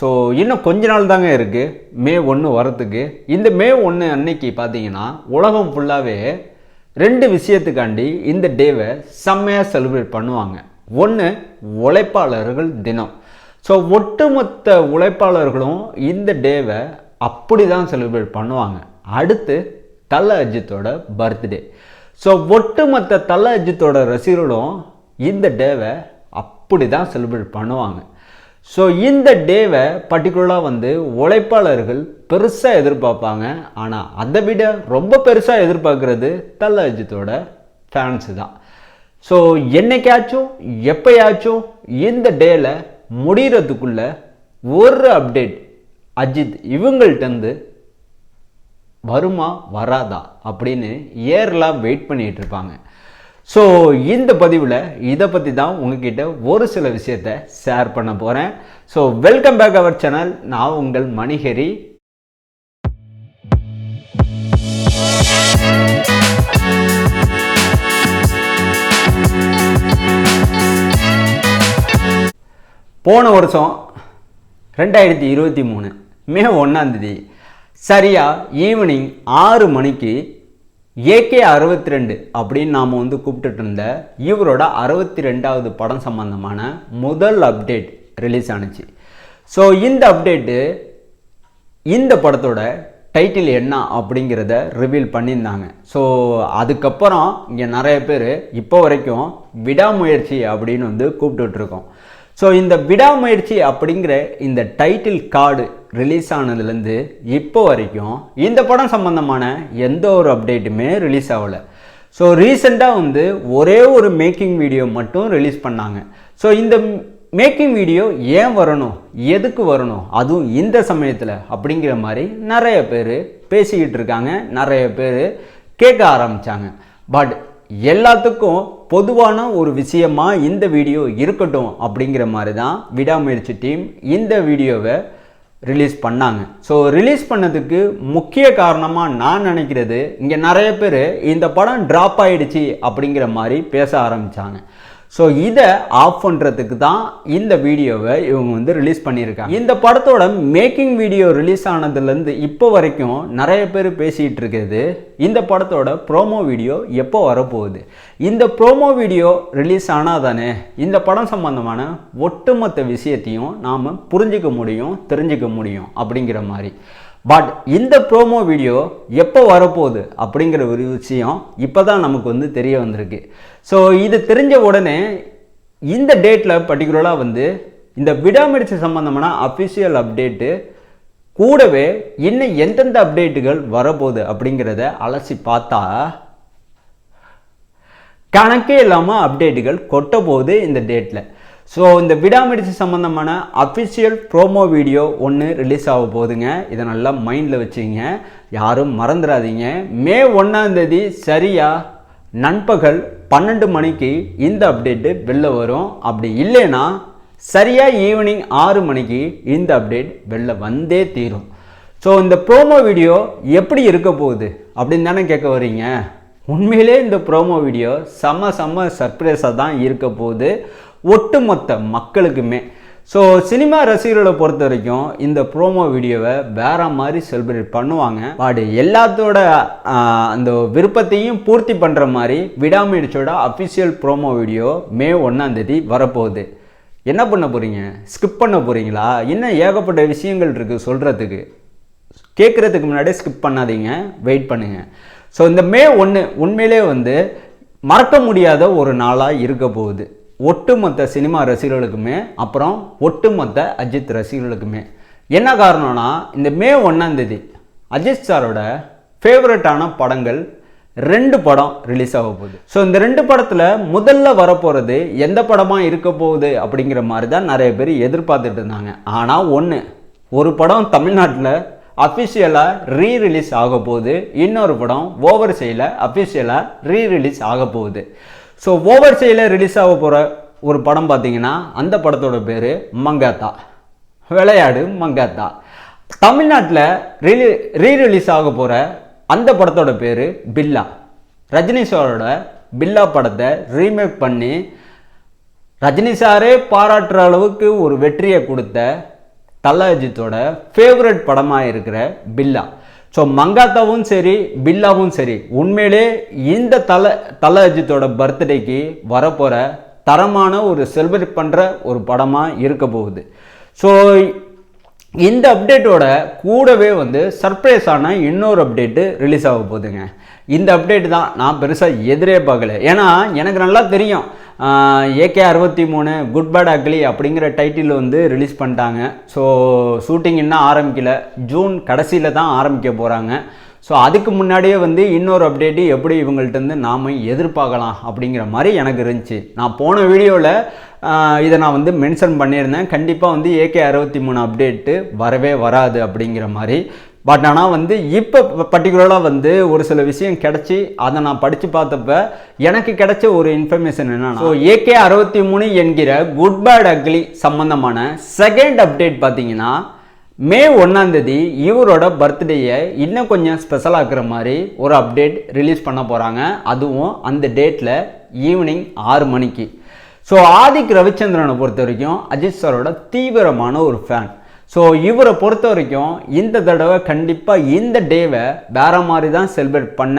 So இன்னும் கொஞ்ச நாள் தாங்க இருக்குது மே ஒன்று வரத்துக்கு இந்த மே ஒன்று அன்னைக்கு பார்த்தீங்கன்னா உலகம் ஃபுல்லாகவே ரெண்டு விஷயத்துக்காண்டி இந்த டேவை செம்மையாக செலிப்ரேட் பண்ணுவாங்க. ஒன்று உழைப்பாளர்கள் தினம். ஸோ ஒட்டுமொத்த உழைப்பாளர்களும் இந்த டேவை அப்படி தான் செலிப்ரேட் பண்ணுவாங்க. அடுத்து தல அஜித்தோட பர்த்டே ஸோ ஒட்டுமொத்த தல அஜித்தோட ரசிகர்களும் இந்த டேவை அப்படி தான் செலிப்ரேட் பண்ணுவாங்க. ஸோ இந்த டேவை பர்டிகுலராக வந்து உழைப்பாளர்கள் பெருசாக எதிர்பார்ப்பாங்க. ஆனால் அதை விட ரொம்ப பெருசாக எதிர்பார்க்குறது தல அஜித்தோட ஃபேன்ஸு தான். ஸோ என்னைக்காச்சும் எப்பயாச்சும் இந்த டேவில் முடிகிறதுக்குள்ள ஒரு அப்டேட் அஜித் இவங்கள்ட்டேருந்து வருமா வராதா அப்படின்னு ஏர்லாம் வெயிட் பண்ணிகிட்டு இருப்பாங்க. ஸோ இந்த பதிவில் இதை பற்றி தான் உங்ககிட்ட ஒரு சில விஷயத்த ஷேர் பண்ண போகிறேன் so welcome back our channel நான் உங்கள் மணிஹரி போன வருஷம் ரெண்டாயிரத்தி இருபத்தி மூணு மே ஒன்றாந்தேதி சரியாக ஈவினிங் ஆறு மணிக்கு ஏகே அறுபத்தி ரெண்டு அப்படின்னு நாம் வந்து கூப்பிட்டுட்டு இருந்த இவரோட அறுபத்தி ரெண்டாவது படம் சம்பந்தமான முதல் அப்டேட் ரிலீஸ் ஆனுச்சு. ஸோ இந்த அப்டேட்டு இந்த படத்தோட டைட்டில் என்ன அப்படிங்கிறத ரிவீல் பண்ணியிருந்தாங்க. ஸோ அதுக்கப்புறம் இங்கே நிறைய பேர் இப்போ வரைக்கும் விடாமுயற்சி அப்படின்னு வந்து கூப்பிட்டுட்ருக்கோம் ஸோ இந்த விடாமுயற்சி அப்படிங்கிற இந்த டைட்டில் கார்டு ரிலீஸ் ஆனதுலேருந்து இப்போ வரைக்கும் இந்த படம் சம்மந்தமான எந்த ஒரு அப்டேட்டுமே ரிலீஸ் ஆகலை. ஸோ ரீசெண்டாக வந்து ஒரே ஒரு மேக்கிங் வீடியோ மட்டும் ரிலீஸ் பண்ணாங்க. ஸோ இந்த மேக்கிங் வீடியோ ஏன் வரணும்? எதுக்கு வரணும்? அதுவும் இந்த சமயத்தில் அப்படிங்கிற மாதிரி நிறைய பேர் பேசிக்கிட்டு இருக்காங்க. நிறைய பேர் கேட்க ஆரம்பித்தாங்க பட் எல்லாத்துக்கும் பொதுவான ஒரு விஷயமா இந்த வீடியோ இருக்கட்டும் அப்படிங்கிற மாதிரி தான் விடாமுயற்சி டீம் இந்த வீடியோவை ரிலீஸ் பண்ணாங்க. ஸோ ரிலீஸ் பண்ணதுக்கு முக்கிய காரணமாக நான் நினைக்கிறது இங்கே நிறைய பேர் இந்த படம் ட்ராப் ஆகிடுச்சி அப்படிங்கிற மாதிரி பேச ஆரம்பித்தாங்க ஸோ இதை ஆஃப் பண்ணுறதுக்கு தான் இந்த வீடியோவை இவங்க வந்து ரிலீஸ் பண்ணியிருக்காங்க. இந்த படத்தோட மேக்கிங் வீடியோ ரிலீஸ் ஆனதுலேருந்து இப்போ வரைக்கும் நிறைய பேர் பேசிகிட்டு இருக்கிறது இந்த படத்தோட ப்ரோமோ வீடியோ எப்போ வரப்போகுது? இந்த ப்ரோமோ வீடியோ ரிலீஸ் ஆனால் தானே இந்த படம் சம்பந்தமான ஒட்டுமொத்த விஷயத்தையும் நாம் புரிஞ்சிக்க முடியும் தெரிஞ்சுக்க முடியும் அப்படிங்கிற மாதிரி. பட் இந்த ப்ரோமோ வீடியோ எப்போ வரப்போகுது அப்படிங்கிற ஒரு விஷயம் இப்போ தான் நமக்கு வந்து தெரிய வந்திருக்கு. ஸோ இது தெரிஞ்ச உடனே இந்த டேட்டில் பர்டிகுலராக வந்து இந்த விடாமுயற்சி சம்பந்தமான அஃபிஷியல் அப்டேட்டு கூடவே இன்னும் எந்தெந்த அப்டேட்டுகள் வரப்போகுது அப்படிங்கிறத அலசி பார்த்தா கணக்கே இல்லாமல் அப்டேட்டுகள் கொட்ட போகுது இந்த டேட்டில் ஸோ இந்த விடாமுயற்சி சம்மந்தமான அஃபிஷியல் ப்ரோமோ வீடியோ ஒன்று ரிலீஸ் ஆக போகுதுங்க. இதை நல்லா மைண்டில் வச்சுங்க. யாரும் மறந்துடாதீங்க. மே ஒன்றாந்தேதி சரியாக நண்பகல் பன்னெண்டு மணிக்கு இந்த அப்டேட்டு வெளில வரும். அப்படி இல்லைன்னா சரியாக ஈவினிங் ஆறு மணிக்கு இந்த அப்டேட் வெளில வந்தே தீரும். ஸோ இந்த ப்ரோமோ வீடியோ எப்படி இருக்க போகுது? அப்படின்னு தானே கேட்க வரீங்க உண்மையிலே இந்த ப்ரோமோ வீடியோ செம்ம செம்ம சர்ப்ரைஸாக தான் இருக்க போகுது. ஒட்டுமொத்த மக்களுக்குமே. ஸோ சினிமா ரசிகர்களை பொறுத்த வரைக்கும் இந்த ப்ரோமோ வீடியோவை வேற மாதிரி செலிப்ரேட் பண்ணுவாங்க. பட் எல்லாத்தோட அந்த விருப்பத்தையும் பூர்த்தி பண்ணுற மாதிரி விடாமுயற்சியோட அஃபிஷியல் ப்ரோமோ வீடியோ மே ஒன்றாந்தேதி வரப்போகுது. என்ன பண்ண போகிறீங்க ஸ்கிப் பண்ண போகிறீங்களா இன்னும் ஏகப்பட்ட விஷயங்கள் இருக்குது சொல்கிறதுக்கு கேட்குறதுக்கு முன்னாடியே ஸ்கிப் பண்ணாதீங்க. வெயிட் பண்ணுங்கள் ஸோ இந்த மே ஒன்று உண்மையிலே வந்து மறக்க முடியாத ஒரு நாளாக இருக்க போகுது. ஒட்டுமொத்த சினிமா ரசிகர்களுக்குமே அப்புறம் ஒட்டுமொத்த அஜித் ரசிகர்களுக்குமே. என்ன காரணம்னா இந்த மே ஒன்றாந்தேதி அஜித் சாரோட ஃபேவரட்டான படங்கள் ரெண்டு படம் ரிலீஸ் ஆக போகுது. ஸோ இந்த ரெண்டு படத்தில் முதல்ல வரப்போகிறது எந்த படமாக இருக்க போகுது அப்படிங்கிற மாதிரி தான் நிறைய பேர் எதிர்பார்த்துட்டு இருந்தாங்க. ஆனால் ஒன்று ஒரு படம் தமிழ்நாட்டில் அஃபிஷியலாக ரீ ரிலீஸ் ஆக போகுது இன்னொரு படம் ஓவர் செய்யல அஃபிஷியலாக ரீ ரிலீஸ் ஆக போகுது ஸோ ஓவர் செய்யல ரிலீஸ் ஆக போகிற ஒரு படம் பார்த்தீங்கன்னா அந்த படத்தோட பேர் மங்காத்தா. விளையாடு மங்காத்தா. தமிழ்நாட்டில் ரிலீ ரீ ரிலீஸ் ஆக போகிற அந்த படத்தோட பேர் பில்லா. ரஜினி சாரோட பில்லா படத்தை ரீமேக் பண்ணி ரஜினி சாரே பாராட்டுற அளவுக்கு ஒரு வெற்றியை கொடுத்த தல அஜித்தோட ஃபேவரட் படமாக இருக்கிற பில்லா. ஸோ மங்காத்தாவும் சரி பில்லாவும் சரி உண்மையிலே இந்த தல தல அஜித்தோட பர்த்டேக்கு வரப்போகிற தரமான ஒரு செலிப்ரேட் பண்ணுற ஒரு படமாக இருக்க போகுது. ஸோ இந்த அப்டேட்டோட கூடவே வந்து சர்ப்ரைஸான இன்னொரு அப்டேட்டு ரிலீஸ் ஆக போகுதுங்க. இந்த அப்டேட் தான் நான் பெருசாக எதிரே பார்க்கல. ஏன்னா எனக்கு நல்லா தெரியும். ஏகே அறுபத்தி மூணு குட் பேட் அக்லி அப்படிங்கிற டைட்டில் வந்து ரிலீஸ் பண்ணிட்டாங்க. ஸோ ஷூட்டிங் இன்னும் ஆரம்பிக்கல. ஜூன் கடைசியில் தான் ஆரம்பிக்க போகிறாங்க ஸோ அதுக்கு முன்னாடியே வந்து இன்னொரு அப்டேட்டு எப்படி இவங்கள்ட்டேருந்து நாம் எதிர்பார்க்கலாம் அப்படிங்கிற மாதிரி எனக்கு இருந்துச்சு. நான் போன வீடியோவில் இதை நான் வந்து மென்ஷன் பண்ணியிருந்தேன். கண்டிப்பாக வந்து ஏகே அறுபத்தி மூணு அப்டேட்டு வரவே வராது அப்படிங்கிற மாதிரி. பட் ஆனால் வந்து இப்போ பர்டிகுலராக வந்து ஒரு சில விஷயம் கிடச்சி அதை நான் படித்து பார்த்தப்ப எனக்கு கிடைச்ச ஒரு இன்ஃபர்மேஷன் என்னன்னா ஸோ ஏகே அறுபத்தி மூணு என்கிற குட் பேட் அக்லி சம்மந்தமான செகண்ட் அப்டேட் பார்த்தீங்கன்னா மே ஒன்றாந்தேதி இவரோட பர்த்டேயை இன்னும் கொஞ்சம் ஸ்பெஷலாக்குற மாதிரி ஒரு அப்டேட் ரிலீஸ் பண்ண போகிறாங்க அதுவும் அந்த டேட்டில் ஈவினிங் ஆறு மணிக்கு. ஸோ ஆதிக் ரவிச்சந்திரனை பொறுத்த வரைக்கும் அஜித் சாரோட தீவிரமான ஒரு ஃபேன் ஸோ இவரை பொறுத்த வரைக்கும் இந்த தடவை கண்டிப்பாக இந்த டேவை வேற மாதிரி தான் செலிப்ரேட் பண்ண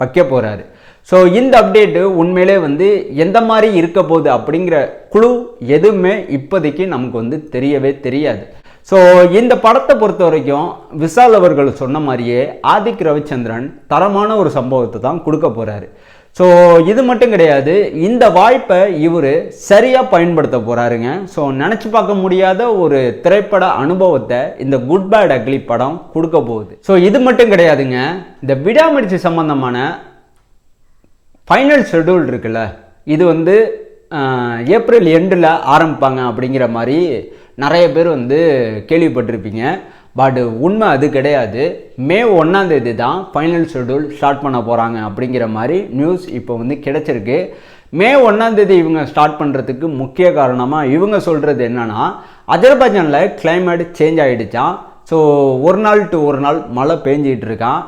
வைக்க போகிறாரு ஸோ இந்த அப்டேட்டு உண்மையிலே வந்து எந்த மாதிரி இருக்க போகுது அப்படிங்கிற குழு எதுவுமே இப்போதைக்கு நமக்கு வந்து தெரியவே தெரியாது. ஸோ இந்த படத்தை பொறுத்த வரைக்கும் விஷால் அவர்கள் சொன்ன மாதிரியே ஆதிக் ரவிச்சந்திரன் தரமான ஒரு சம்பவத்தை தான் கொடுக்க போகிறாரு ஸோ இது மட்டும் கிடையாது. இந்த வாய்ப்பை இவர் சரியாக பயன்படுத்த போகிறாருங்க ஸோ நினச்சி பார்க்க முடியாத ஒரு திரைப்பட அனுபவத்தை இந்த குட் பேட் அக்லி படம் கொடுக்க போகுது. ஸோ இது மட்டும் கிடையாதுங்க. இந்த விடாமுயற்சி சம்பந்தமான ஃபைனல் ஷெடியூல் இருக்குல்ல. இது வந்து ஏப்ரல் எண்டில் ஆரம்பிப்பாங்க அப்படிங்கிற மாதிரி நிறைய பேர் வந்து கேள்விப்பட்டிருப்பீங்க. பட் உண்மை அது கிடையாது. மே ஒன்றாந்தேதி தான் ஃபைனல் ஷெடியூல் ஸ்டார்ட் பண்ண போகிறாங்க அப்படிங்கிற மாதிரி நியூஸ் இப்போ வந்து கிடச்சிருக்கு. மே ஒன்றாந்தேதி இவங்க ஸ்டார்ட் பண்ணுறதுக்கு முக்கிய காரணமாக இவங்க சொல்கிறது என்னென்னா அஜர்பைஜானில் கிளைமேட் சேஞ்ச் ஆகிடுச்சான் ஸோ ஒரு நாள் டு ஒரு நாள் மழை பெஞ்சிகிட்டு இருக்கான்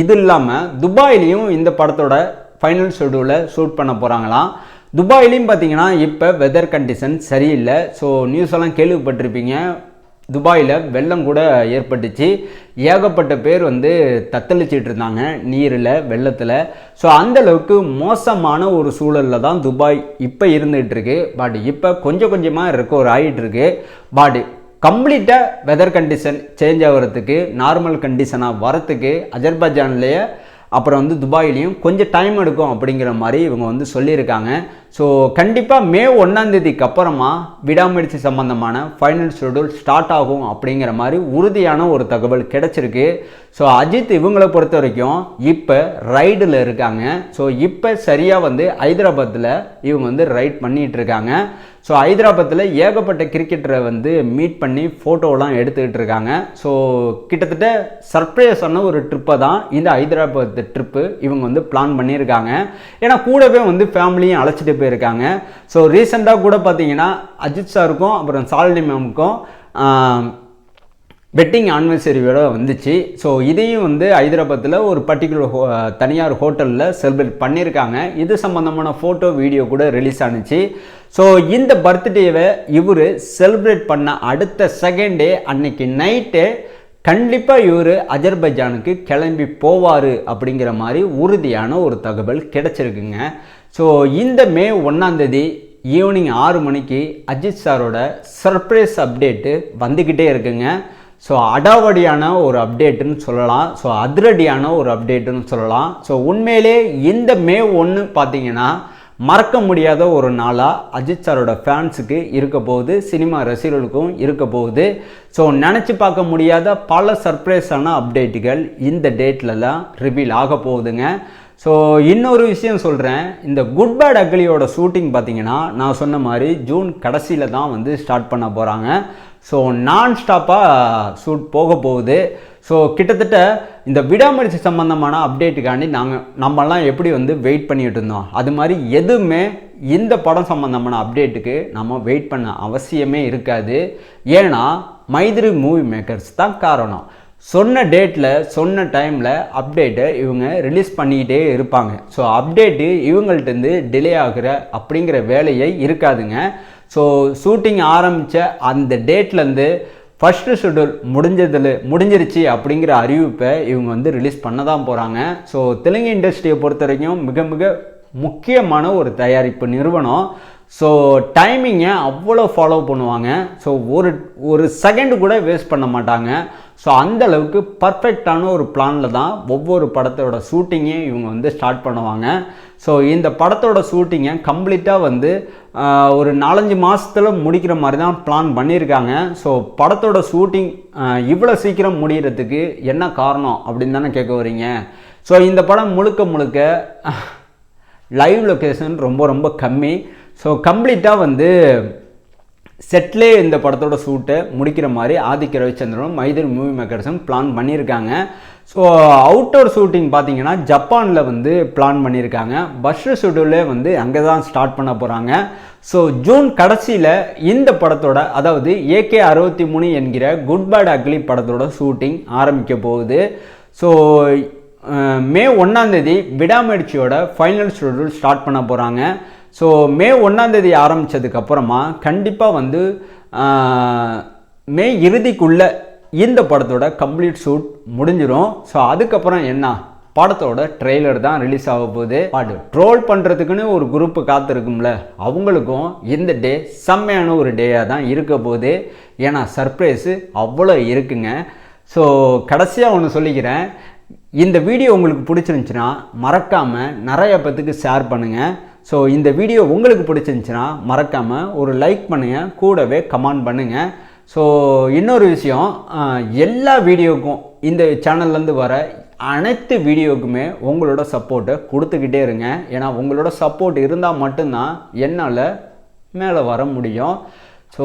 இது இல்லாமல் துபாயிலையும் இந்த படத்தோட ஃபைனல் ஷெடியூலை ஷூட் பண்ண போகிறாங்களாம் துபாயிலையும் பார்த்தீங்கன்னா இப்போ வெதர் கண்டிஷன் சரியில்லை. ஸோ நியூஸ் எல்லாம் கேள்விப்பட்டிருப்பீங்க. துபாயில் வெள்ளம் கூட ஏற்பட்டுச்சு. ஏகப்பட்ட பேர் வந்து தத்தளிச்சிட்டு இருந்தாங்க நீரில் வெள்ளத்தில். ஸோ அந்தளவுக்கு மோசமான ஒரு சூழலில் தான் துபாய் இப்போ இருந்துகிட்ருக்கு பட் இப்போ கொஞ்சம் கொஞ்சமாக ரெக்கவர் ஆகிட்டுருக்கு பட் கம்ப்ளீட்டாக வெதர் கண்டிஷன் சேஞ்ச் ஆகிறதுக்கு நார்மல் கண்டிஷனாக வரத்துக்கு அஜர்பைஜான்லேயே அப்புறம் வந்து துபாயிலையும் கொஞ்சம் டைம் எடுக்கும் அப்படிங்கிற மாதிரி இவங்க வந்து சொல்லியிருக்காங்க. ஸோ கண்டிப்பாக மே ஒன்றாந்தேதிக்கு அப்புறமா விடாமுயற்சி சம்பந்தமான ஃபைனல் ஷெடியூல் ஸ்டார்ட் ஆகும் அப்படிங்கிற மாதிரி உறுதியான ஒரு தகவல் கிடச்சிருக்கு. ஸோ அஜித் இவங்களை பொறுத்த வரைக்கும் இப்போ ரைடில் இருக்காங்க. ஸோ இப்போ சரியாக வந்து ஹைதராபாத்தில் இவங்க வந்து ரைட் பண்ணிகிட்டு இருக்காங்க. ஸோ ஹைதராபாத்தில் ஏகப்பட்ட கிரிக்கெட்டரை வந்து மீட் பண்ணி ஃபோட்டோலாம் எடுத்துக்கிட்டு இருக்காங்க. ஸோ கிட்டத்தட்ட சர்ப்ரைஸான ஒரு ட்ரிப்பை தான் இந்த ஹைதராபாத் ட்ரிப்பு இவங்க வந்து பிளான் பண்ணியிருக்காங்க. ஏன்னா கூடவே வந்து ஃபேமிலியும் அழைச்சிட்டு போயிருக்காங்க. ஸோ ரீசெண்டாக கூட பார்த்தீங்கன்னா அஜித் சாருக்கும் அப்புறம் சாலினி மேமுக்கும் பெட்டிங் ஆனிவர்சரியோட வந்துச்சு. ஸோ இதையும் வந்து ஹைதராபாத்தில் ஒரு பர்டிகுலர் ஹோ தனியார் ஹோட்டலில் செலிப்ரேட் பண்ணியிருக்காங்க இது சம்மந்தமான ஃபோட்டோ வீடியோ கூட ரிலீஸ் ஆனிச்சு. ஸோ இந்த பர்த்டேவை இவர் செலிப்ரேட் பண்ண அடுத்த செகண்ட் டே அன்னைக்கு நைட்டு கண்டிப்பாக இவர் அஜர்பைஜானுக்கு கிளம்பி போவார் அப்படிங்கிற மாதிரி உறுதியான ஒரு தகவல் கிடச்சிருக்குங்க. ஸோ இந்த மே ஒன்றாந்தேதி ஈவினிங் ஆறு மணிக்கு அஜித் சாரோட சர்ப்ரைஸ் அப்டேட்டு வந்துக்கிட்டே இருக்குங்க. ஸோ அடாவடியான ஒரு அப்டேட்டுன்னு சொல்லலாம். ஸோ அதிரடியான ஒரு அப்டேட்டுன்னு சொல்லலாம். ஸோ உண்மையிலே இந்த மே ஒன்று பார்த்தீங்கன்னா மறக்க முடியாத ஒரு நாளாக அஜித் சாரோட ஃபேன்ஸுக்கு இருக்க போகுது சினிமா ரசிகர்களுக்கும் இருக்க போகுது. ஸோ நினச்சி பார்க்க முடியாத பல சர்ப்ரைஸான அப்டேட்டுகள் இந்த டேட்லலாம் ரிவீல் ஆக போகுதுங்க. ஸோ இன்னொரு விஷயம் சொல்கிறேன் இந்த குட் பேட் அக்லியோட ஷூட்டிங் பார்த்தீங்கன்னா நான் சொன்ன மாதிரி ஜூன் கடைசியில் தான் வந்து ஸ்டார்ட் பண்ண போகிறாங்க ஸோ நான் ஸ்டாப்பாக ஷூட் போக போகுது. ஸோ கிட்டத்தட்ட இந்த விடாமுயற்சி சம்மந்தமான அப்டேட்டுக்காண்டி நாங்கள் நம்மலாம் எப்படி வந்து வெயிட் பண்ணிகிட்டு இருந்தோம். அது மாதிரி எதுவுமே இந்த படம் சம்மந்தமான அப்டேட்டுக்கு நம்ம வெயிட் பண்ண அவசியமே இருக்காது. ஏன்னா மைதிரி மூவி மேக்கர்ஸ் தான் காரணம். சொன்ன டேட்டில் சொன்ன டைமில் அப்டேட்டை இவங்க ரிலீஸ் பண்ணிக்கிட்டே இருப்பாங்க. ஸோ அப்டேட்டு இவங்கள்ட்டேருந்து டிலே ஆகிற அப்படிங்கிற வேலையை இருக்காதுங்க. ஸோ ஷூட்டிங் ஆரம்பித்த அந்த டேட்லேருந்து ஃபஸ்ட்டு ஷெடியூல் முடிஞ்சதில் முடிஞ்சிருச்சு அப்படிங்கிற அறிவிப்பை இவங்க வந்து ரிலீஸ் பண்ண தான் போகிறாங்க ஸோ தெலுங்கு இண்டஸ்ட்ரியை பொறுத்த வரைக்கும் மிக மிக முக்கியமான ஒரு தயாரிப்பு நிறுவனம். ஸோ டைமிங்கை அவ்வளோ ஃபாலோ பண்ணுவாங்க. ஸோ ஒரு ஒரு செகண்ட் கூட வேஸ்ட் பண்ண மாட்டாங்க. ஸோ அந்த அளவுக்கு பர்ஃபெக்டான ஒரு பிளானில் தான் ஒவ்வொரு படத்தோட ஷூட்டிங்கையும் இவங்க வந்து ஸ்டார்ட் பண்ணுவாங்க. ஸோ இந்த படத்தோட ஷூட்டிங்கை கம்ப்ளீட்டாக வந்து ஒரு நாலஞ்சு மாதத்தில் முடிக்கிற மாதிரி தான் பிளான் பண்ணியிருக்காங்க. ஸோ படத்தோட ஷூட்டிங் இவ்வளோ சீக்கிரம் முடிகிறதுக்கு என்ன காரணம் அப்படின்னு தானே கேட்க வரீங்க ஸோ இந்த படம் முழுக்க முழுக்க லைவ் லொக்கேஷன் ரொம்ப ரொம்ப கம்மி. ஸோ கம்ப்ளீட்டாக வந்து செட்லே இந்த படத்தோட ஷூட்டை முடிக்கிற மாதிரி ஆதிக்க ரவிச்சந்திரனும் மைதர் மூவி மேக்கர்ஸும் பிளான் பண்ணியிருக்காங்க. ஸோ அவுட்டோர் ஷூட்டிங் பார்த்தீங்கன்னா ஜப்பானில் வந்து பிளான் பண்ணியிருக்காங்க. பஸ் ஷெடியூலே வந்து அங்கே தான் ஸ்டார்ட் பண்ண போகிறாங்க ஸோ ஜூன் கடைசியில் இந்த படத்தோட அதாவது ஏகே அறுபத்தி மூணு என்கிற குட் பேட் அக்லி படத்தோட ஷூட்டிங் ஆரம்பிக்க போகுது. ஸோ மே ஒன்றாந்தேதி விடாமுயற்சியோட ஃபைனல் ஷெடியூல் ஸ்டார்ட் பண்ண போகிறாங்க ஸோ மே ஒன்றாந்தேதி ஆரம்பித்ததுக்கப்புறமா கண்டிப்பாக வந்து மே இறுதிக்குள்ள இந்த படத்தோட கம்ப்ளீட் ஷூட் முடிஞ்சிடும் ஸோ அதுக்கப்புறம் என்ன? படத்தோட ட்ரெய்லர் தான் ரிலீஸ் ஆக போகுது. பாட்டு ட்ரோல் பண்ணுறதுக்குன்னு ஒரு குரூப் காத்திருக்கும்ல அவங்களுக்கும் இந்த டே செம்மையான ஒரு டேயாக தான் இருக்க போகுது. ஏன்னா சர்ப்ரைஸு அவ்வளோ இருக்குங்க. ஸோ கடைசியாக ஒன்று சொல்லிக்கிறேன். இந்த வீடியோ உங்களுக்கு பிடிச்சிருந்துச்சுன்னா மறக்காமல் நிறைய பேத்துக்கு ஷேர் பண்ணுங்கள் ஸோ இந்த வீடியோ உங்களுக்கு பிடிச்சிருந்துச்சுன்னா மறக்காமல் ஒரு லைக் பண்ணுங்கள் கூடவே கமெண்ட் பண்ணுங்கள் ஸோ இன்னொரு விஷயம் எல்லா வீடியோக்கும் இந்த சேனல்லேருந்து வர அனைத்து வீடியோக்குமே உங்களோட சப்போர்ட்டை கொடுத்துக்கிட்டே இருங்க. ஏன்னா உங்களோட சப்போர்ட் இருந்தால் மட்டும்தான் என்னால் மேலே வர முடியும். ஸோ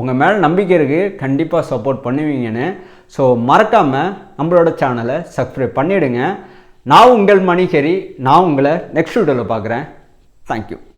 உங்கள் மேலே நம்பிக்கை இருக்குது கண்டிப்பாக சப்போர்ட் பண்ணுவீங்கன்னு. ஸோ மறக்காமல் நம்மளோட சேனலை சப்ஸ்கிரைப் பண்ணிவிடுங்க நான் உங்கள் மணிகரி நான் உங்களை நெக்ஸ்ட் வீடியோவில் பார்க்குறேன். தேங்க்யூ